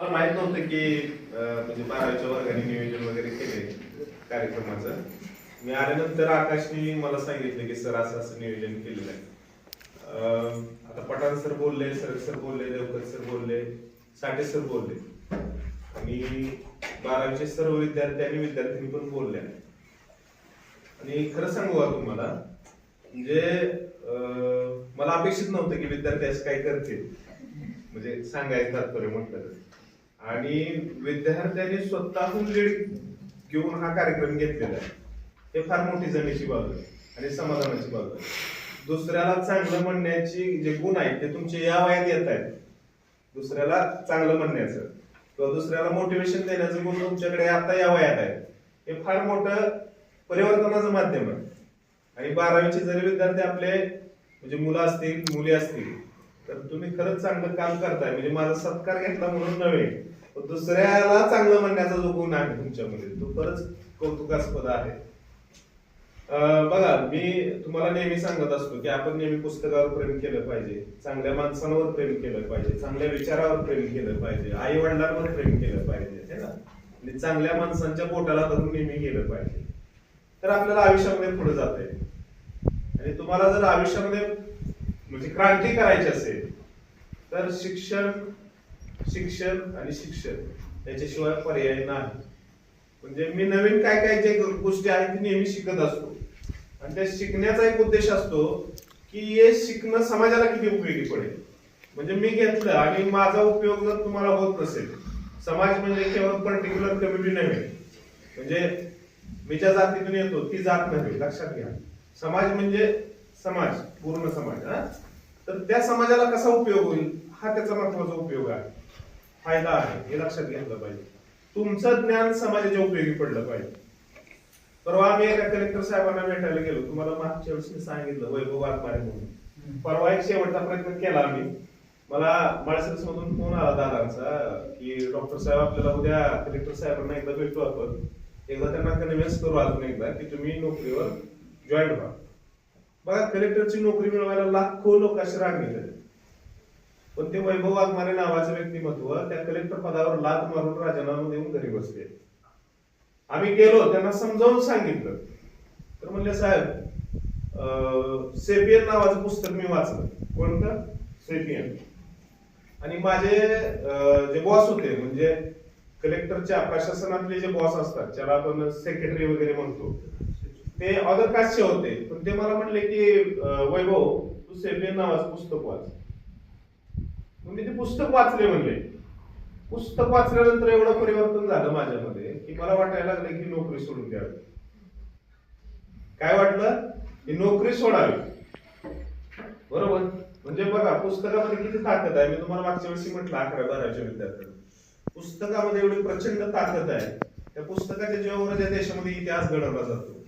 मला माहीत नव्हतं की अं, म्हणजे बारावीच्या वर्गाने नियोजन वगैरे केले कार्यक्रमाचं. मी आल्यानंतर आकाशने मला सांगितलं की सर असं असं नियोजन केलेलं आहे. अं, आता पठाण सर बोलले सर सर बोलले देवकर सर बोलले साठे सर बोलले. आणि बारावीचे सर्व विद्यार्थी आणि विद्यार्थिनी पण बोलल्या. आणि खरं सांगू का तुम्हाला? म्हणजे अं, मला अपेक्षित नव्हतं की विद्यार्थी असं काय करतील. म्हणजे सांगायचं तात्पर्य म्हटलं तर. आणि विद्यार्थ्यांनी स्वतःहून लीड घेऊन हा कार्यक्रम घेतलेला आहे. हे फार मोठी जणीची बाजू आहे आणि समाधानाची बाजू आहे. दुसऱ्याला चांगलं म्हणण्याची जे गुण आहेत ते तुमचे या वयात येत आहेत. दुसऱ्याला चांगलं म्हणण्याचं किंवा दुसऱ्याला मोटिवेशन देण्याचं गुण तुमच्याकडे आता या वयात आहे हे फार मोठं परिवर्तनाचं माध्यम आहे. आणि बारावीचे जरी विद्यार्थी आपले म्हणजे मुलं असतील मुली असतील तर तुम्ही खरंच चांगलं काम करताय. म्हणजे माझा सत्कार घेतला म्हणून नव्हे. दुसऱ्याला चांगलं म्हणण्याचा जो गुण आहे तुमच्यामध्ये तो खरंच कौतुकास्पद आहे. बघा मी तुम्हाला नेहमी सांगत असतो की आपण नेहमी पुस्तकावर प्रेम केलं पाहिजे चांगल्या माणसांवर प्रेम केलं पाहिजे चांगल्या विचारावर प्रेम केलं पाहिजे आई वडिलांवर प्रेम केलं पाहिजे है ना? आणि चांगल्या माणसांच्या पोटाला धरून नेहमी गेलं पाहिजे. तर आपल्याला आयुष्यामध्ये पुढे जाता येईल. आणि तुम्हाला जर आयुष्यामध्ये म्हणजे क्रांती करायची असेल तर शिक्षण शिक्षण आणि शिक्षण याच्याशिवाय पर्याय नाही. म्हणजे मी नवीन काय काय जे गोष्टी आहेत ती नेहमी शिकत असतो. आणि त्या शिकण्याचा एक उद्देश असतो की हे शिकणं समाजाला किती उपयोगी पडेल. म्हणजे मी घेतलं आणि माझा उपयोग जर तुम्हाला होत नसेल समाज म्हणजे केवळ पर्टिक्युलर कम्युनिटी नव्हे. म्हणजे मी ज्या जातीतून येतो ती जात नव्हे लक्षात घ्या. समाज म्हणजे समाज पूर्ण समाज हा? तर त्या समाजाला कसा उपयोग होईल हा त्याचा महत्त्वाचा उपयोग आहे. फायदा आहे हे लक्षात घेतलं पाहिजे. तुमचं ज्ञान समाजाच्या उपयोगी पडलं पाहिजे. परवा आम्ही एका कलेक्टर साहेबांना भेटायला गेलो. तुम्हाला मागच्या वेळेस मी सांगितलं वैभव वाघमारे म्हणून. परवा एक शेवटचा प्रयत्न केला आम्ही. मला माळसरस मधून फोन आला दादांचा की डॉक्टर साहेब आपल्याला उद्या कलेक्टर साहेबांना एकदा भेटू आपण. एकदा त्यांना कन्व्हिन्स करू अजून एकदा की तुम्ही नोकरीवर जॉईन व्हा. बघा कलेक्टरची नोकरी मिळवायला लाखो लोक असे रांगलेले आहेत. पण ते वैभव वाघमारे नावाचं व्यक्तिमत्व त्या कलेक्टर पदावर लात मारून राजीनामा देऊन घरी बसले. आम्ही गेलो त्यांना समजावून सांगितलं. तर म्हणले साहेब सेपियन नावाचं पुस्तक मी वाचलं. कोणतं? सेपियन. आणि माझे जे बॉस होते म्हणजे कलेक्टरच्या प्रशासनातले जे बॉस असतात ज्याला आपण सेक्रेटरी वगैरे म्हणतो ते ऑदर कास्टचे होते. पण ते मला म्हणले की वैभव तू सेपियन नावाचं पुस्तक वाच. मी ते पुस्तक वाचले म्हणले. पुस्तक वाचल्यानंतर एवढं परिवर्तन झालं माझ्यामध्ये की मला वाटायला लागलं की नोकरी सोडून द्यावी. काय वाटलं? की नोकरी सोडावी. बरोबर? म्हणजे बघा पुस्तकामध्ये किती ताकद आहे. मी तुम्हाला मागच्या वर्षी म्हटलं अकरा बाराच्या विद्यार्थ्यांना. पुस्तकामध्ये एवढी प्रचंड ताकद आहे. त्या पुस्तकाच्या जीवावर या देशामध्ये इतिहास घडवला जातो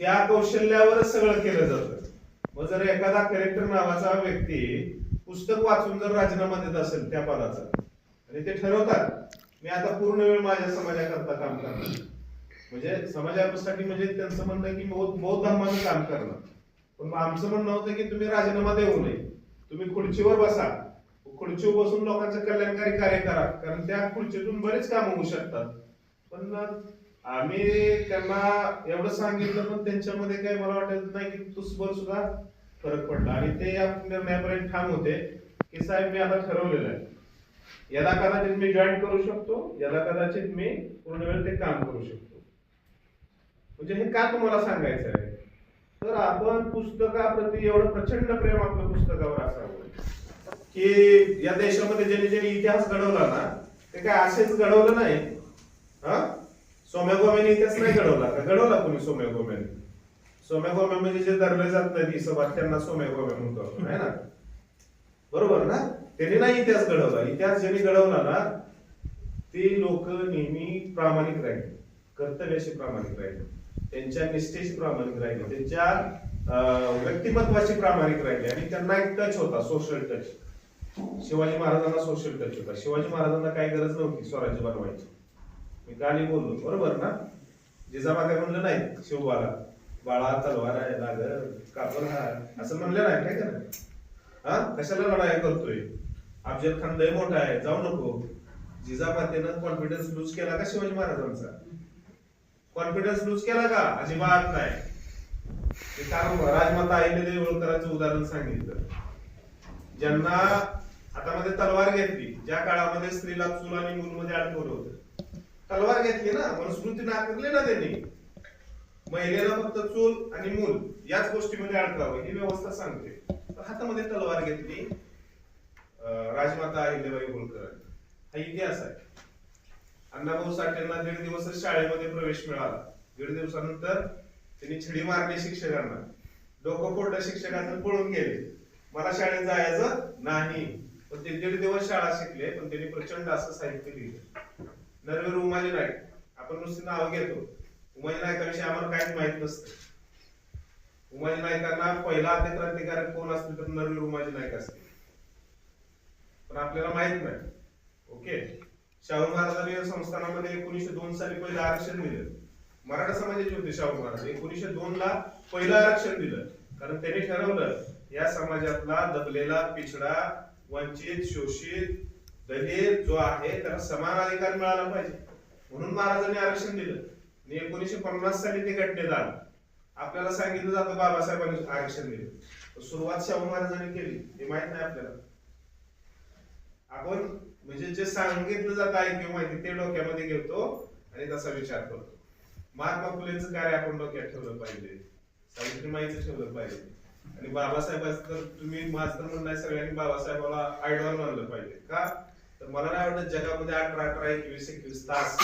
त्या कौशल्यावरच सगळं केलं जातं. मग जर एखादा कलेक्टर नावाचा व्यक्ती पुस्तक वाचून जर राजीनामा देत असेल त्या पदाचा आणि ते ठरवतात मी आता पूर्ण वेळ माझ्या समाजाकरता काम करणार. म्हणजे समाजासाठी म्हणजे त्यांचं म्हणणं की बौद्ध बौद्ध काम करणार पण आमचं म्हणणं होतं की तुम्ही राजीनामा देऊ नये. तुम्ही खुर्चीवर बसा. खुर्चीवर बसून लोकांचं कल्याणकारी कार्य करा. कारण त्या खुर्चीतून बरेच काम होऊ शकतात. पण आम्ही त्यांना एवढं सांगितलं पण त्यांच्यामध्ये काही मला वाटत नाही की तुसभर सुद्धा फरक पडला. आणि ते या निर्णयापर्यंत ठाम होते की साहेब मी आता ठरवलेलं आहे. याला कदाचित मी जॉईन करू शकतो याला कदाचित मी पूर्ण वेळ ते काम करू शकतो. म्हणजे हे का तुम्हाला सांगायचं आहे? तर आपण पुस्तकाप्रती एवढं प्रचंड प्रेम आपलं पुस्तकावर असावं. की या देशामध्ये ज्यांनी ज्यांनी इतिहास घडवला ना ते काय असेच घडवलं नाही? हा? सोम्या गोम्याने इतिहास नाही घडवला का? घडवला कोणी सोम्या गोम्याने सोम्या म्हणजे जे धरले जात नाही सभा त्यांना सोम्या गोम्या म्हणतो आपण आहे ना? बरोबर ना? त्यांनी नाही इतिहास घडवला. इतिहास ज्यांनी घडवला ना ते लोक नेहमी प्रामाणिक राहिले. कर्तव्याशी प्रामाणिक राहिले. त्यांच्या निष्ठेशी प्रामाणिक राहिले. त्यांच्या व्यक्तिमत्वाशी प्रामाणिक राहिले. आणि त्यांना एक टच होता सोशल टच शिवाजी महाराजांना सोशल टच होता. शिवाजी महाराजांना काही गरज नव्हती स्वराज्य बनवायची. मी काली बोललो. बरोबर ना? जिजाबा म्हणलं नाही शिवबाला. बाळा तलवार आहे नागर कापर हा असं म्हणलं नाही काय का हा? कशाला लढाई करतोय? अफजल खान लय मोठा आहे जाऊ नको. जिजामातेनं कॉन्फिडन्स लूज केला का शिवाजी महाराजांचा? कॉन्फिडन्स लूज केला का? अजिबात नाही. ते कारण राजमाता आईने होळकरांचं उदाहरण सांगितलं. ज्यांना हातामध्ये तलवार घेतली ज्या काळामध्ये स्त्रीला चूल आणि मूल मध्ये अडकवलं होतं. तलवार घेतली ना मनुस्मृती नाकारली ना त्यांनी. महिलेला फक्त चूल आणि मूल याच गोष्टीमध्ये अडकावं ही व्यवस्था सांगते. हातामध्ये तलवार घेतली राजमाता अहिल्याबाई होळकर. हा इतिहास आहे. अण्णाभाऊ साठेंना दीड दिवस शाळेमध्ये प्रवेश मिळाला. दीड दिवसानंतर त्यांनी छडी मारली शिक्षकांना. डोकं फोडलं शिक्षकांचं पळून गेले. मला शाळेत जायचं नाही. पण ते दीड दिवस शाळा शिकले पण त्यांनी प्रचंड असं साहित्य लिहिलं. नरवे रुमाली नाईक. आपण नुसती नाव घेतो. उमाजी नायकाविषयी आम्हाला काहीच माहीत नसतं. उमाजी नायकांना पहिला आद्य क्रांतिकारक कोण असतील तर नरवीर उमाजी नाईक असतील. पण आपल्याला माहीत नाही. ओके? शाहू महाराजांनी संस्थानामध्ये एकोणीशे दोन साली पहिलं आरक्षण दिलं. मराठा समाजाचे होते शाहू महाराज. एकोणीशे दोन ला पहिलं आरक्षण दिलं. कारण त्यांनी ठरवलं या समाजातला दबलेला पिछडा वंचित शोषित दलित जो आहे त्याला समान अधिकार मिळाला पाहिजे. म्हणून महाराजांनी आरक्षण दिलं. एकोणीशे पन्नास साली ते घटनेत आलं. आपल्याला सांगितलं जातं बाबासाहेबांनी आरक्षण दिले. सुरुवात शाहू महाराजांनी केली. हे माहीत नाही आपल्याला. आपण म्हणजे जे सांगितलं जात आहे किंवा माहिती ते डोक्यामध्ये घेतो आणि तसा विचार करतो. महात्मा फुलेंचं कार्य आपण डोक्यात ठेवलं पाहिजे. सावित्रीमाईचं ठेवलं पाहिजे. आणि बाबासाहेबांचं तर तुम्ही माझं तर म्हणणं सगळ्यांनी बाबासाहेबाला आयडॉल मानलं पाहिजे. का? तर मला नाही वाटत जगामध्ये अठरा अठरा एकवीस एकवीस तास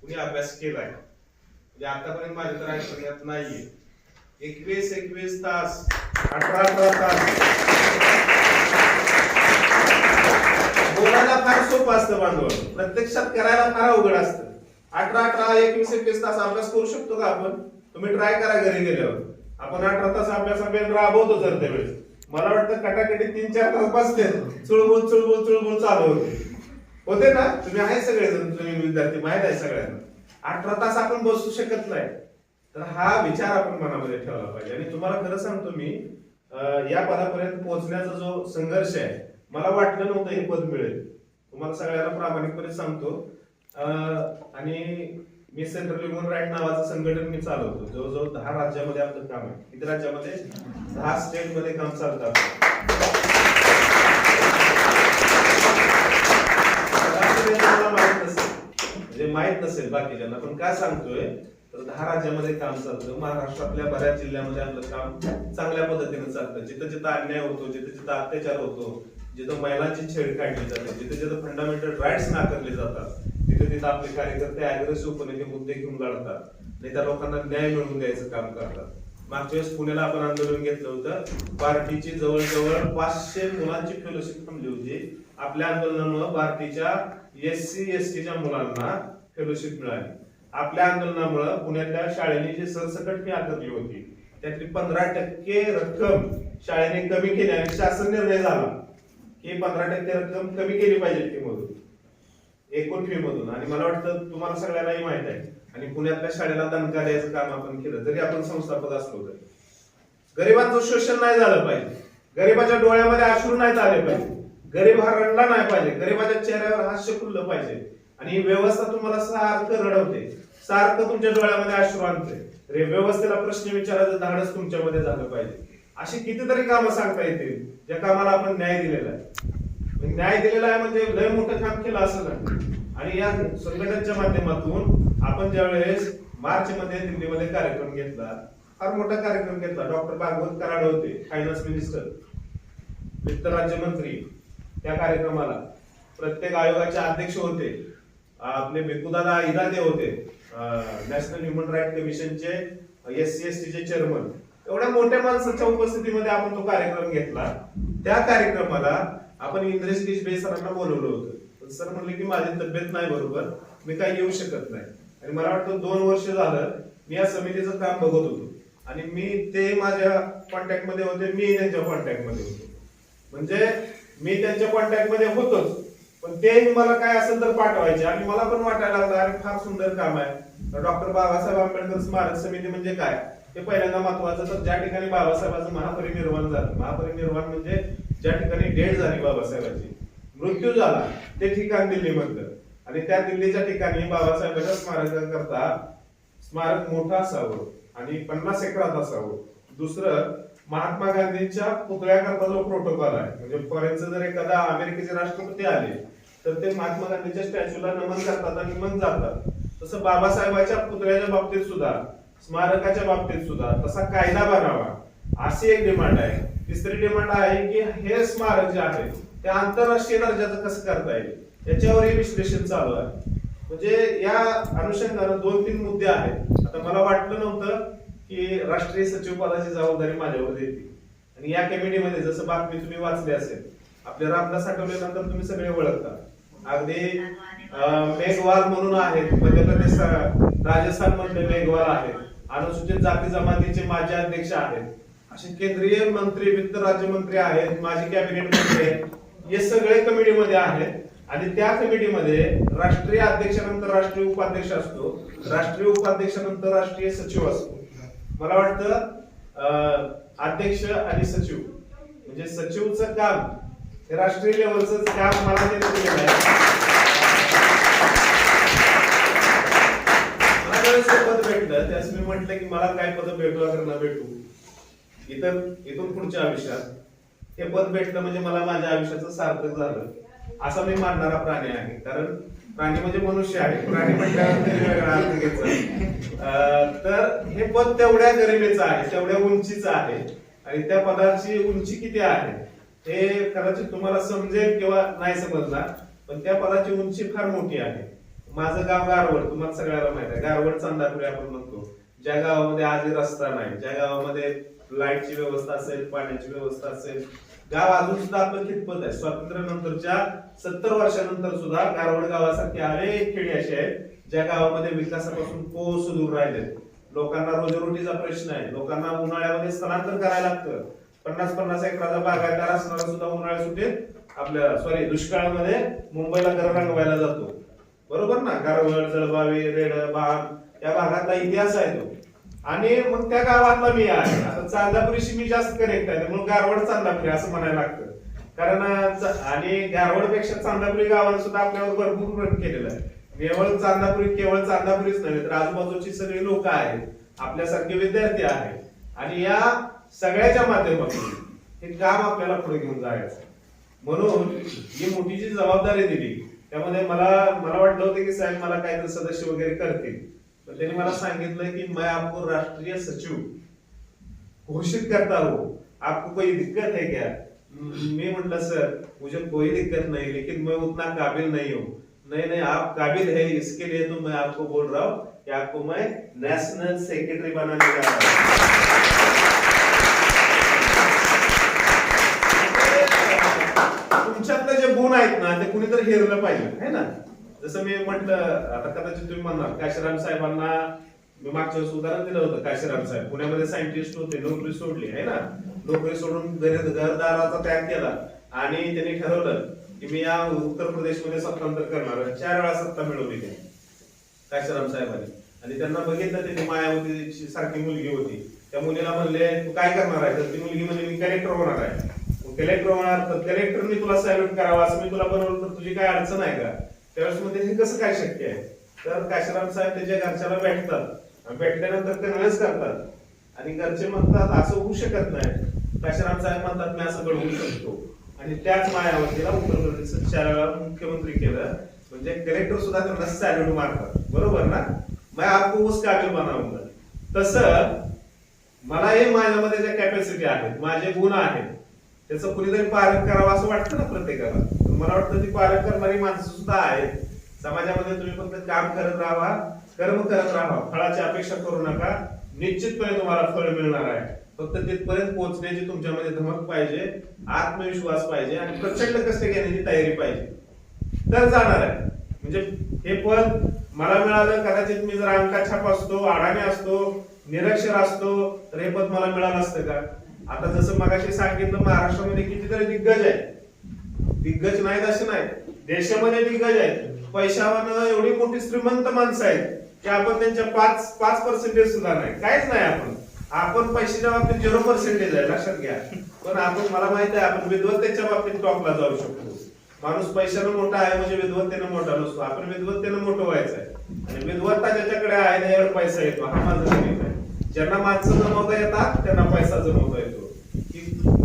कुणी अभ्यास केलाय. म्हणजे आतापर्यंत माझ्या तर ऐकण्यात नाहीये. एकवीस एकवीस तास अठरा अठरा तास. बोलायला फार सोपं असतं बांधव प्रत्यक्षात करायला फार अवघड असतं. अठरा अठरा एकवीस एकवीस तास अभ्यास करू शकतो का आपण? तुम्ही ट्राय करा घरी गेल्यावर. आपण अठरा तास अभ्यास अभ्यास राबवतो जर त्यावेळेस. मला वाटतं कटाकटी तीन चार तास बसते. चुळबुळ चुळबुळ चुळबुळ चालू होते. होते ना? तुम्ही आहे सगळेजण तुम्ही विद्यार्थी माहीत आहे सगळ्यांना. अठरा तास आपण बसू शकत नाही. तर हा विचार आपण मनामध्ये ठेवला पाहिजे. आणि तुम्हाला खरं सांगतो मी या पदापर्यंत पोहोचण्याचा जो संघर्ष आहे मला वाटलं नव्हतं हे पद मिळेल. तुम्हाला सगळ्यांना प्रामाणिकपणे सांगतो. आणि मी सेंट्रल ह्युमन राईट नावाचं संघटन मी चालवतो. जवळजवळ दहा राज्यामध्ये आपलं काम आहे. किती राज्यामध्ये? दहा स्टेटमध्ये काम चालतं माहीत नसेल बाकीच्यांना पण काय सांगतोय तर दहा राज्यामध्ये काम चालतं. महाराष्ट्रातल्या बऱ्याच जिल्ह्यामध्ये आपलं काम चांगल्या पद्धतीने चालतं. जिथं जिथं अन्याय होतो जिथं जिथं अत्याचार होतो जिथं महिलांची छेड काढली जाते जिथे जिथं फंडामेंटल राईट्स नाकारले जातात तिथे तिथं आपले कार्यकर्ते अग्रेसिव्हपणे ते मुद्दे घेऊन लढतात. नाही त्या लोकांना न्याय मिळवून द्यायचं काम करतात. मागच्या वेळेस पुण्याला आपण आंदोलन घेतलं होतं. पार्टीची जवळजवळ पाचशे मुलांची फेलोशिप थांबली होती. आपल्या आंदोलनामुळे पार्टीच्या एस सी एस टीच्या मुलांना फेलोशिप मिळाली. आपल्या आंदोलनामुळे पुण्यातल्या शाळेने जी सरसकट फी आकारली होती त्यातली पंधरा टक्के रक्कम शाळेने कमी केली आणि शासन निर्णय झाला की पंधरा टक्के रक्कम कमी केली पाहिजे फी मधून एकूण फी मधून आणि मला वाटतं तुम्हाला सगळ्यांनाही माहीत आहे. आणि पुण्यातल्या शाळेला दणका द्यायचं काम आपण केलं जरी आपण संस्थापक असलो तरी. गरिबांचं शोषण नाही झालं पाहिजे. गरिबाच्या डोळ्यामध्ये अश्रू नाही झाले पाहिजे. गरीब हा रडला नाही पाहिजे. गरिबाच्या चेहऱ्यावर हास्य खुललं पाहिजे. आणि ही व्यवस्था तुम्हाला सारखं रडवते. सारखं तुमच्या डोळ्यामध्ये अश्रू आणते. रे व्यवस्थेला प्रश्न विचारायचं धाडस तुमच्यामध्ये झालं पाहिजे. अशी कितीतरी कामं सांगता येतील ज्या कामाला आपण न्याय दिलेला आहे. न्याय दिलेला आहे म्हणजे लय मोठं काम केलं असं नाही. आणि या संघटनेच्या माध्यमातून आपण ज्यावेळेस मार्च मध्ये दिल्लीमध्ये कार्यक्रम घेतला फार मोठा कार्यक्रम घेतला. डॉक्टर भागवत कराड होते फायनान्स मिनिस्टर वित्त राज्यमंत्री त्या कार्यक्रमाला. प्रत्येक आयोगाचे अध्यक्ष होते. आपले बेकुदादा इरादे होते नॅशनल ह्युमन राईट कमिशनचे एस सी एस टीचे चेअरमन एवढ्या मोठ्या माणसाच्या उपस्थितीमध्ये आपण तो कार्यक्रम घेतला. त्या कार्यक्रमाला आपण इंद्रेश देशबे सरांना बोलवलं होतं. पण सर म्हणले की माझी तब्येत नाही बरोबर मी काही येऊ शकत नाही. आणि मला वाटतं दोन वर्ष झालं मी या समितीचं काम बघत होतो. आणि मी ते माझ्या कॉन्टॅक्टमध्ये होते मी त्यांच्या कॉन्टॅक्टमध्ये होतो. म्हणजे मी त्यांच्या कॉन्टॅक्टमध्ये होतोच. पण ते मला काय असेल तर पाठवायचे. आणि मला पण वाटायला लागलं अरे फार सुंदर काम आहे. डॉक्टर बाबासाहेब आंबेडकर स्मारक समिती म्हणजे काय? हे पहिल्यांदा महत्वाचं तर ज्या ठिकाणी बाबासाहेबांचं महापरिनिर्वाण झालं. महापरिनिर्वाण म्हणजे ज्या ठिकाणी डेट झाली बाबासाहेबांची. मृत्यू झाला ते ठिकाण दिल्लीमधलं. आणि त्या दिल्लीच्या ठिकाणी बाबासाहेबांच्या स्मारकाकरता स्मारक मोठं असावं आणि पन्नास एकरात असावं. दुसरं महात्मा गांधींच्या पुतळ्याकरता जो प्रोटोकॉल आहे म्हणजे फॉरेनचं जर एखादा अमेरिकेचे राष्ट्रपती आले तर ते महात्मा गांधीच्या स्टॅच्यूला नमन करतात आणि मग जातात. तसं बाबासाहेबांच्या पुतळ्याच्या बाबतीत सुद्धा स्मारकाच्या बाबतीत सुद्धा तसा कायदा बनावा. अशी एक डिमांड आहे. तिसरी डिमांड आहे की हे स्मारक जे आहे ते आंतरराष्ट्रीय दर्जाचं कसं करता येईल याच्यावरही विश्लेषण चालू आहे. म्हणजे या अनुषंगानं दोन तीन मुद्दे आहेत. आता मला वाटलं नव्हतं की राष्ट्रीय सचिव पदाची जबाबदारी माझ्यावर येते. आणि या कमिटीमध्ये जसं बातमी तुम्ही वाचली असेल आपल्या रामदास आठवल्यानंतर तुम्ही सगळे ओळखता. अगदी मेघवाल म्हणून आहेत मध्य प्रदेश राजस्थान मधले मेघवाल आहेत अनुसूचित जाती जमातीचे माजी अध्यक्ष आहेत असे केंद्रीय मंत्री वित्त राज्यमंत्री आहेत माजी कॅबिनेट मंत्री आहेत हे सगळे कमिटीमध्ये आहेत. आणि त्या कमिटीमध्ये राष्ट्रीय अध्यक्षानंतर राष्ट्रीय उपाध्यक्ष असतो राष्ट्रीय उपाध्यक्षानंतर राष्ट्रीय सचिव असतो. मला वाटतं अं, अध्यक्ष आणि सचिव म्हणजे सचिवचं काम हे राष्ट्रीय लेवलचं काम मला दिलेलं आहे पद भेटलं त्यास मी म्हटलं की मला काय पद भेटू अगर ना भेटू इतर इथून पुढच्या आयुष्यात हे पद भेटलं म्हणजे मला माझ्या आयुष्याचं सार्थक झालं असा मी मानणारा प्राणी आहे. कारण प्राणी म्हणजे मनुष्य आहे. प्राणी म्हटल्यावर तर हे पद तेवढ्या गरिमेचं आहे तेवढ्या उंचीचं आहे. आणि त्या पदाची उंची किती आहे? हे कदाचित तुम्हाला समजेल किंवा नाही समजणार पण त्या पदाची उंची फार मोठी आहे. माझं गाव गारवड तुम्हाला सगळ्याला माहीत आहे. गारवड चांदापुरी आपण म्हणतो. ज्या गावामध्ये आजही रस्ता नाही ज्या गावामध्ये लाईटची व्यवस्था असेल पाण्याची व्यवस्था असेल. गाव अजून सुद्धा आपलं कितपत आहे? स्वातंत्र्यानंतरच्या सत्तर वर्षानंतर सुद्धा गारवड गावासारखे अनेक खेडी असे आहेत ज्या गावामध्ये विकासापासून कोस दूर राहिले. लोकांना रोजीरोटीचा प्रश्न आहे. लोकांना उन्हाळ्यामध्ये स्थलांतर करायला लागतं. पन्नास पन्नास एकराचा बागायतदार असणारा सुद्धा उन्हाळ्या सुटीत आपल्या सॉरी दुष्काळामध्ये मुंबईला घर रंगवायला जातो. बरोबर ना? गारवड जळबावी रेड बाग या भागातला इतिहास आहे तो. आणि मग त्या गावातला मी आहे. आता चांदापुरीशी मी जास्त कनेक्ट आहे म्हणून गारवड चांदापुरी असं म्हणायला लागतं. कारण आणि गारवडपेक्षा चांदापुरी गावाने सुद्धा आपल्यावर भरपूर रन केलेलं आहे. केवळ चांदापुरी केवळ चांदापुरीच नव्हे तर आजूबाजूची सगळी लोक आहेत. आपल्यासारखे विद्यार्थी आहेत. आणि या सगळ्याच्या माध्यमातून हे काम आपल्याला पुढे घेऊन जायचं म्हणून ही मोठी जी जबाबदारी दिली. त्यामध्ये मला मला वाटलं होतं की साहेब मला काहीतरी सदस्य वगैरे करतील. त्यांनी मला सांगितलं की मैं आपको राष्ट्रीय सचिव घोषित करता हूँ. आपको कोई दिक्कत है क्या? म- मैं म्हटलं, सर, मुझे कोई दिक्कत नहीं, लेकिन मैं उतना काबिल नहीं हूँ. नहीं नहीं, आप काबिल है, इसके लिए तो मैं आपको बोल रहा हूँ कि आपको मैं नेशनल सेक्रेटरी बनाने जा रहा हूँ. तुमच्यातले जे गुण आहेत ना, ते कुणीतरी हेरलं पाहिजे, है ना? जसं मी म्हटलं आता कदाचित तुम्ही म्हणणार काशीराम साहेबांना मी मागच्या वेळेस उदाहरण दिलं होतं काशीराम साहेब. पुण्यामध्ये सायंटिस्ट होते नोकरी सोडली आहे ना? नोकरी सोडून घरी घरदाराचा त्याग केला आणि त्यांनी ठरवलं की मी या उत्तर प्रदेशमध्ये सत्तांतर करणार चार वेळा सत्ता मिळवली त्यांनी काशीराम साहेबांनी. आणि त्यांना बघितलं त्यांनी मायावती सारखी मुलगी होती. त्या मुलीला म्हणले तू काय करणार आहे? तर ती मुलगी म्हणली मी कलेक्टर होणार आहे. कलेक्टर होणार तर कलेक्टरने तुला सॅल्यूट करावा असं मी तुला बनवलं तर तुझी काय अडचण आहे का? त्यावेळेस मध्ये हे कसं काय शक्य आहे? तर काशीराम साहेब त्याच्या घरच्याला भेटतात. भेटल्यानंतर ते कन्व्हिन्स करतात. आणि घरचे म्हणतात असं होऊ शकत नाही. काशीराम साहेब म्हणतात मी असं घडवू शकतो. आणि त्याच मायावतीला उत्तर प्रदेशचं मुख्यमंत्री केलं. म्हणजे कलेक्टर सुद्धा त्यांना सॅल्यूट मारतात. बरोबर ना? मैं आपको उस काबिल बनाऊंगा तसं मला हे माझ्यामध्ये ज्या कॅपॅसिटी आहेत माझे गुण आहेत त्याचं कुणीतरी पालन करावं असं वाटतं ना प्रत्येकाला. तर मला वाटतं ती पालन करणारी माणसं सुद्धा आहेत. समाजामध्ये तुम्ही फक्त काम करत राहा कर्म करत राहा. फळाची अपेक्षा करू नका. निश्चितपणे तुम्हाला फळ मिळणार आहे. फक्त तिथपर्यंत पोहोचण्याची तुमच्यामध्ये धमक पाहिजे आत्मविश्वास पाहिजे आणि प्रचंड कष्ट घेण्याची तयारी पाहिजे. तर जाणार आहे. म्हणजे हे पद मला मिळालं कदाचित मी जर अंका छाप असतो अडाणी असतो निरक्षर असतो तर हे पद मला मिळालं असतं का? आता जसं मगाशी सांगितलं महाराष्ट्रामध्ये कितीतरी दिग्गज आहेत. दिग्गज नाहीत असे नाही. देशामध्ये दिग्गज आहेत. पैशावर एवढी मोठी श्रीमंत माणसं आहेत की आपण त्यांच्या पाच पाच पर्सेंटेज सुद्धा नाही. काहीच नाही आपण. आपण पैशाच्या बाबतीत झिरो पर्सेंटेज आहे लक्षात घ्या. पण आपण मला माहीत आहे आपण विद्वत्तेच्या बाबतीत टॉपला जाऊ शकतो. माणूस पैशानं मोठा आहे म्हणजे विद्वत्तेनं मोठा नसतो. आपण विद्वत्तेनं मोठं व्हायचं आहे. आणि विद्वत्ता ज्याच्याकडे आहे त्याच्यावर पैसा येतो. हा माझा आहे. ज्यांना माणसं जमवता येतात त्यांना पैसा जमवता येतो.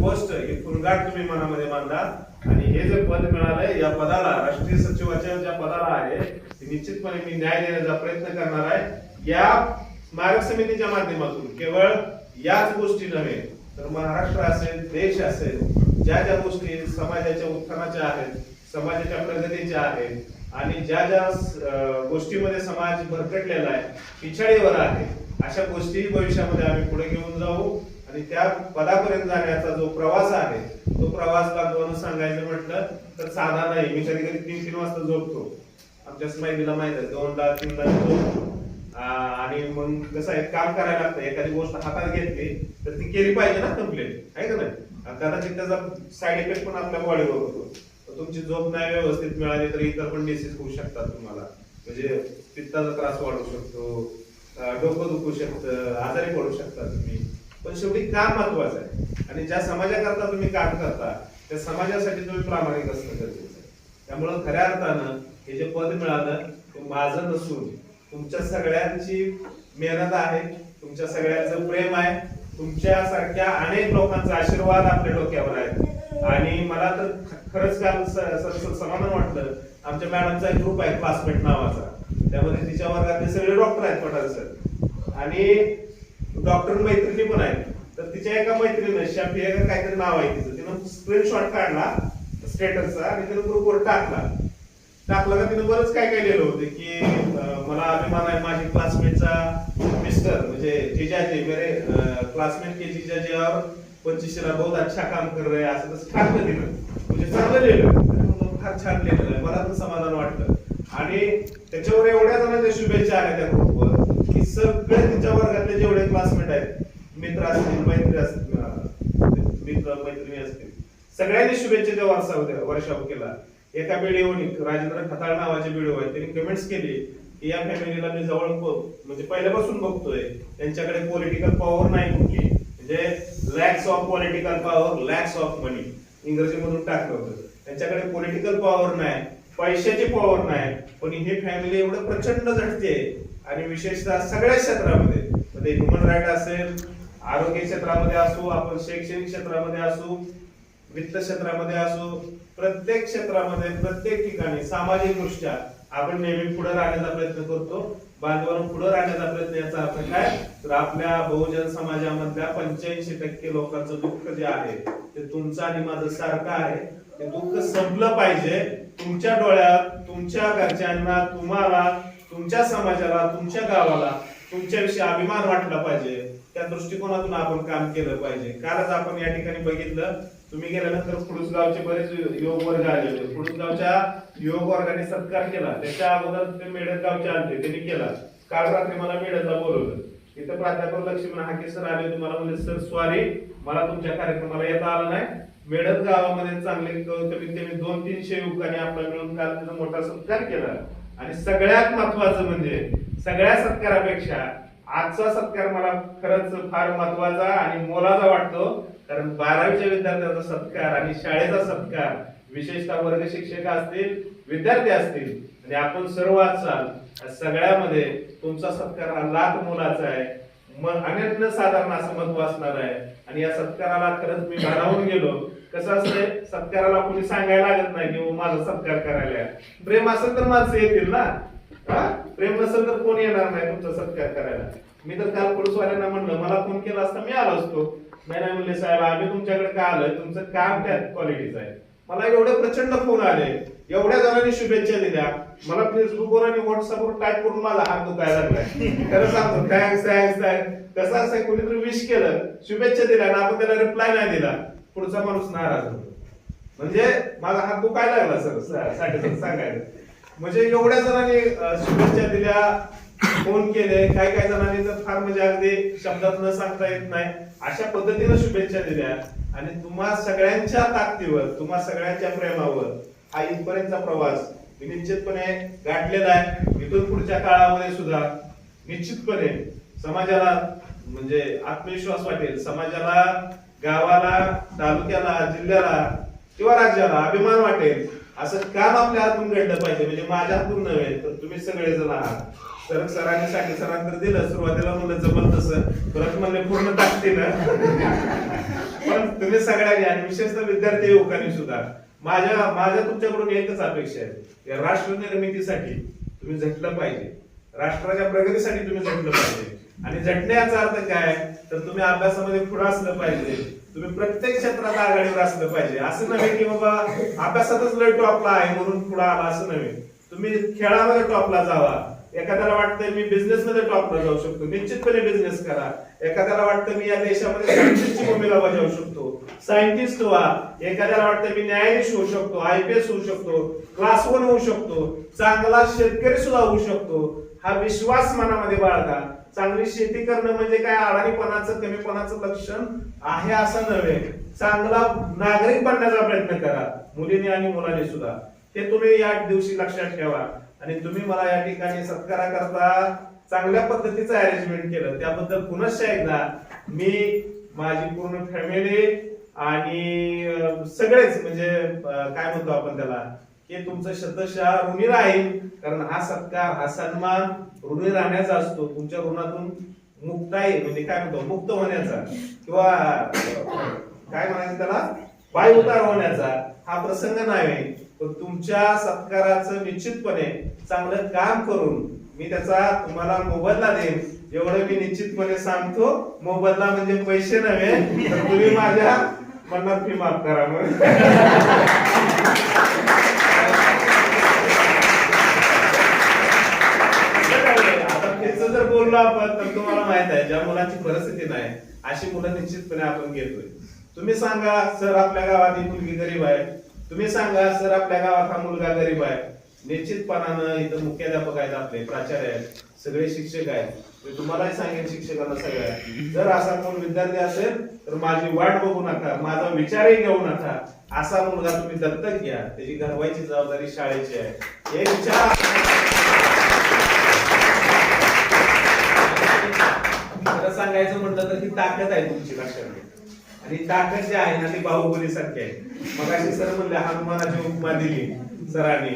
गोष्ट ही पुनगाट तुम्ही मनामध्ये बांधा. आणि हे जे पद मिळालंय या पदाला राष्ट्रीय सचिवाच्या ज्या पदाला आहे ते निश्चितपणे मी न्याय देण्याचा प्रयत्न करणार आहे. या स्मारक समितीच्या माध्यमातून केवळ याच गोष्टी नव्हे तर महाराष्ट्र असेल देश असेल ज्या ज्या गोष्टी समाजाच्या उत्थानाच्या आहेत समाजाच्या प्रगतीच्या आहेत आणि ज्या ज्या गोष्टीमध्ये समाज भरकटलेला आहे पिछाडीवर आहे अशा गोष्टी भविष्यामध्ये आम्ही पुढे घेऊन जाऊ. आणि त्या पदापर्यंत जाण्याचा जो प्रवास आहे तो प्रवास बांधवांना सांगायचं म्हटलं तर साधा नाही. मी कधी कधी तीन तीन वाजता झोपतो. आमच्या स्माईलीला माहीत आहे दोनदा तीनदा झोपतो आणि मग कसं आहे काम करायला लागतं. एखादी गोष्ट हातात घेतली तर ती केली पाहिजे ना कंप्लीट आहे का नाही? कदाचित त्याचा साईड इफेक्ट पण आपल्या बॉडीवर होतो. तर तुमची झोप नाही व्यवस्थित मिळाली तर इतर पण डिसीज होऊ शकतात तुम्हाला. म्हणजे पित्ताचा त्रास वाढू शकतो. डोकं दुखू शकतं आजारी पडू शकता तुम्ही. पण शेवटी काम महत्वाचं आहे? आणि ज्या समाजाकरता तुम्ही काम करता त्या समाजासाठी तुम्ही प्रामाणिक असणं गरजेचं आहे. त्यामुळं खऱ्या अर्थानं हे जे पद मिळालं ते माझं नसून तुमच्या सगळ्यांची मेहनत आहे तुमच्या सगळ्यांचं प्रेम आहे तुमच्यासारख्या अनेक लोकांचा आशीर्वाद आपल्या डोक्यावर आहे. आणि मला तर खरंच काल समाधान वाटलं. आमच्या मॅडमचा एक ग्रुप आहे क्लासमेट नावाचा. त्यामध्ये तिच्या वर्गातले सगळे डॉक्टर आहेत पठार सर आणि डॉक्टर मैत्रिणी पण आहेत. तर तिच्या एका मैत्रिणीनं शॅम्पी का काहीतरी नाव आहे तिचं. तिनं स्क्रीनशॉट काढला स्टेटसचा आणि तिनं ग्रुपवर टाकला. टाकला का तिनं बरंच काय काय लिहिलं होतं की मला अभिमान आहे माझी क्लासमेटचा मिस्टर म्हणजे जिजाजी मेरे क्लासमेट के जिजाजी और बहुत अच्छा काम कर रहे असं तसं टाकलं तिनं. म्हणजे चांगलं लिहिलं. फार छान लिहिलेलं आहे मला तर समाधान वाटलं. आणि त्याच्यावर एवढ्या जणांच्या शुभेच्छा आल्या त्या सगळे तिच्या वर्गातले जेवढे क्लासमेट आहेत मित्र असतील मैत्री असतील मित्र मैत्रिणी असतील सगळ्यांनी शुभेच्छेचा वर्षाव वर्षाव केला. एका व्हिडिओनी राजेंद्र खताळ नावाचे व्हिडिओ आहे त्यांनी कमेंट्स केली की या फॅमिलीला मी जवळ म्हणजे पहिल्यापासून बघतोय त्यांच्याकडे पॉलिटिकल पॉवर नाही कुठली. म्हणजे lacks of political power lacks of money इंग्रजी म्हणून टाकलं होतं. त्यांच्याकडे पॉलिटिकल पॉवर नाही पैशाची पॉवर नाही पण ही फॅमिली एवढं प्रचंड झटते आणि विशेषतः सगळ्या क्षेत्रामध्ये म्हणजे ह्युमन राईट असेल आरोग्य क्षेत्रामध्ये असू आपण शैक्षणिक क्षेत्रामध्ये असू वित्त क्षेत्रामध्ये असू प्रत्येक क्षेत्रामध्ये प्रत्येक ठिकाणी सामाजिक दृष्ट्या आपण नेहमी पुढे राहण्याचा प्रयत्न करतो. बांधवांना पुढे राहण्याचा प्रयत्न याचा अर्थ काय? तर आपल्या बहुजन समाजामधल्या पंच्याऐंशी टक्के लोकांचं दुःख जे आहे ते तुमचं आणि माझं सारखं आहे. ते दुःख संपलं पाहिजे. तुमच्या डोळ्यात तुमच्या घरच्यांना तुम्हाला तुमच्या समाजाला तुमच्या गावाला तुमच्याविषयी अभिमान वाटला पाहिजे. त्या दृष्टिकोनातून आपण काम केलं पाहिजे. कालच आपण या ठिकाणी बघितलं तुम्ही गेल्यानंतर फुडूस गावचे बरेच योग वर्ग आले होते. फुडूस गावच्या योग वर्गाने सत्कार केला. त्याच्या अगोदर ते मेडत गावचे आले त्यांनी केला. काल रात्री मला मेडतला बोलवलं. इथं प्राध्यापक लक्ष्मण हाके सर आले होते. मला म्हणजे सर सॉरी मला तुमच्या कार्यक्रमाला येता आलं नाही. मेडत गावामध्ये चांगले कमीत कमी दोन तीनशे युवकांनी आपला मिळून काल तिथं मोठा सत्कार केला. आणि सगळ्यात महत्वाचं म्हणजे सगळ्या सत्कारापेक्षा आजचा सत्कार मला खरंच फार महत्त्वाचा आणि मोलाचा वाटतो. कारण बारावीच्या विद्यार्थ्यांचा सत्कार आणि शाळेचा सत्कार विशेषतः वर्ग शिक्षक असतील विद्यार्थी असतील आणि आपण सर्व असाल सगळ्यामध्ये तुमचा सत्कार हा लाख मोलाचा आहे. मग अनन्य साधारण असं महत्त्व असणार आहे. आणि या सत्काराला खरंच मी भारावून गेलो. कसं असतंय? सत्काराला कुणी सांगायला लागत नाही की "हो, माझा सत्कार करायला प्रेम असेल तर माणसं येतील ना? हा? प्रेम नसेल तर कोण येणार नाही तुमचा सत्कार करायला? मी तर काल पुरुषवाल्यांना म्हणलं मला फोन केला असता मी आलो असतो. नाही नाही म्हणले साहेब आम्ही तुमच्याकडे का आलोय? तुमचं काम त्या क्वालिटीचं आहे. मला एवढे प्रचंड फोन आले. एवढ्या जणांनी शुभेच्छा दिल्या. मला फेसबुकवर आणि व्हॉट्सअपवर टाईप करून माझा हात दुखायला लागलाय. खरं सांगतो थँक्स थँक्स थँक्स कसं असं कोणीतरी विश केलं शुभेच्छा दिल्या ना आपण त्याला रिप्लाय नाही दिला. पुढचा माणूस नाराज होतो. म्हणजे माझा हात दुखायला लागला सर. साठी सांगायला. म्हणजे एवढ्या जणांनी शुभेच्छा दिल्या फोन केले काही काही जणांनी तर फार म्हणजे अगदी शब्दात न सांगता येत नाही. अशा पद्धतीनं शुभेच्छा दिल्या. आणि तुम्हा सगळ्यांच्या ताकदीवर तुम्हा सगळ्यांच्या प्रेमावर हा इथपर्यंतचा प्रवास मी निश्चितपणे गाठलेला आहे. इथून पुढच्या काळामध्ये सुद्धा निश्चितपणे समाजाला म्हणजे आत्मविश्वास वाटेल. समाजाला गावाला तालुक्याला जिल्ह्याला किंवा राज्याला अभिमान वाटेल असं काम आपल्या हातून घडलं पाहिजे. म्हणजे माझ्या हातून नव्हे तर तुम्ही सगळेजण आहात. सर सरांनी साठी सरांतर दिलं सुरुवातीला म्हणलं जमल तसं. परत म्हणले पूर्ण ताकदीनं पण तुम्ही सगळ्यांनी आणि विशेषतः विद्यार्थी युवकांनी सुद्धा माझ्या माझ्या तुमच्याकडून एकच अपेक्षा आहे. या राष्ट्र निर्मितीसाठी तुम्ही झटलं पाहिजे. राष्ट्राच्या प्रगतीसाठी तुम्ही झटलं पाहिजे. आणि झटणे याचा अर्थ काय? तर तुम्ही अभ्यासामध्ये पुढे असलं पाहिजे. तुम्ही प्रत्येक क्षेत्रात आघाडीवर असलं पाहिजे. असं नव्हे की बाबा अभ्यासातच लय टॉपला आहे म्हणून पुढे आला असं नव्हे. तुम्ही खेळामध्ये टॉपला जावा. एखाद्याला वाटतं मी बिझनेस मध्ये टॉपला जाऊ शकतो. निश्चितपणे बिझनेस करा. एखाद्याला वाटतं मी या देशामध्ये सायंटिस्टची भूमिका बजावू शकतो. सायंटिस्ट व्हा. एखाद्याला वाटतं मी न्यायाधीश होऊ शकतो आय पी एस होऊ शकतो क्लास वन होऊ शकतो चांगला शेतकरी सुद्धा होऊ शकतो. हा विश्वास मनामध्ये बाळगा. चांगली शेती करणं म्हणजे काय? अडाणीपणाचं कमीपणाचं लक्षण आहे असं नव्हे. चांगला नागरिक बनण्याचा प्रयत्न करा. मुलीने आणि मुलाने सुद्धा. ते तुम्ही या दिवशी लक्षात ठेवा. आणि तुम्ही मला या ठिकाणी सत्कारा करता चांगल्या पद्धतीचं अरेंजमेंट केलं. त्याबद्दल पुनश्च एकदा मी माझी पूर्ण फॅमिली आणि सगळेच म्हणजे काय म्हणतो आपण त्याला? हे तुमचं शतशः ऋणी राहील. कारण हा सत्कार हा सन्मान ऋणी राहण्याचा असतो. तुमच्या ऋणातून मुक्ताई म्हणजे काय म्हणतो? मुक्त होण्याचा. किंवा काय म्हणायचं त्याला? पाय उतार होण्याचा. हा प्रसंग नाही. पण तुमच्या सत्काराचं निश्चितपणे चांगलं काम करून मी त्याचा तुम्हाला मोबदला देईन. एवढं मी निश्चितपणे सांगतो. मोबदला म्हणजे पैसे नव्हे तर तुम्ही माझ्या मनात फी माफ करा म्हणून आता त्याचं जर बोललो आपण तर तुम्हाला माहीत आहे ज्या मुलाची परिस्थिती नाही अशी मुलं निश्चितपणे आपण घेतोय. तुम्ही सांगा सर आपल्या गावात ही मुलगी गरीब आहे. तुम्ही सांगा सर आपल्या गावात हा मुलगा गरीब आहे. निश्चितपणानं इथं मुख्याध्यापक आहेत आपले प्राचार्य आहेत सगळे शिक्षक आहेत. मी तुम्हालाही सांगेन शिक्षकांना सगळ्या. जर असा कोण विद्यार्थी असेल तर माझी वाट बघू नका माझा विचारही घेऊ नका. असा मुलगा तुम्ही दत्तक घ्या. त्याची घरवायची जबाबदारी शाळेची आहे. हे विचार खरं सांगायचं म्हटलं तर ती ताकद आहे तुमची लक्षात घ्या. आणि ताकद जी आहे ना ती बाहुबली सारखी आहे. मग अशी सर म्हणले हनुमानाची उपमा दिली सरांनी.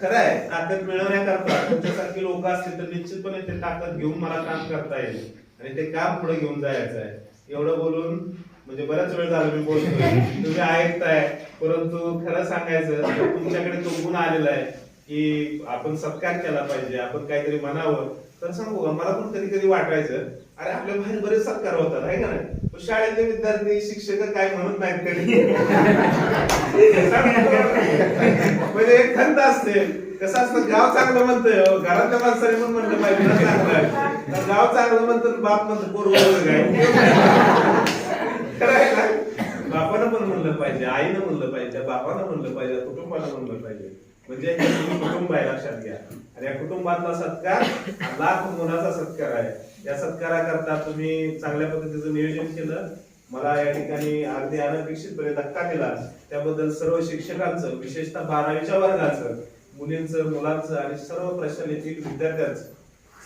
खरं आहे ताकद मिळवण्याकरता तुमच्यासारखी लोक असतील तर निश्चितपणे ते ताकद घेऊन मला काम करता येईल. आणि ते काम पुढे घेऊन जायचं आहे. एवढं बोलून म्हणजे बराच वेळ झाला मी बोलतोय. तुम्ही ऐकताय परंतु खरं सांगायचं तुमच्याकडे तो गुण आलेला आहे की आपण सत्कार केला पाहिजे आपण काहीतरी म्हणावं. तर सांगू मला पण कधी कधी वाटायचं अरे आपल्या बाहेर बरेच सत्कार होतात आहे का नाही? शाळेतले विद्यार्थी शिक्षक काय म्हणत नाहीत कधी म्हणजे एक खंत असते. कसं असतं गाव चांगलं म्हणतंय हो. घरातल्या माणसाने पण म्हणलं पाहिजे ना चांगलं गाव चांगलं म्हणतं बाप म्हणतो पोर काय खरं आहे ना? बापानं पण म्हणलं पाहिजे आईनं म्हणलं पाहिजे बापानं म्हणलं पाहिजे कुटुंबानं म्हणलं पाहिजे. म्हणजे कुटुंब आहे लक्षात घ्या. आणि या कुटुंबातला सत्कार लाख गुणाचा सत्कार आहे. या सत्काराकरता तुम्ही चांगल्या पद्धतीचं नियोजन केलं. मला या ठिकाणी अगदी अनपेक्षितपणे धक्का दिला. त्याबद्दल सर्व शिक्षकांचं विशेषतः बारावीच्या वर्गाचं मुलींचं मुलांचं आणि सर्व प्रशालेतील विद्यार्थ्यांचं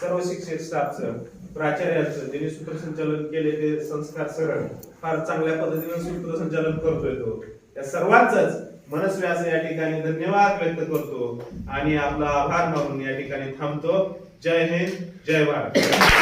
सर्व शिक्षक स्टाफचं प्राचार्याचं ज्यांनी सूत्रसंचालन केले ते संस्कार सर फार चांगल्या पद्धतीने सूत्रसंचालन करतोय तो. या सर्वांचंच मनस्व्यास या ठिकाणी धन्यवाद व्यक्त करतो. आणि आपला आभार मानून या ठिकाणी थांबतो. जय हिंद जय भारत.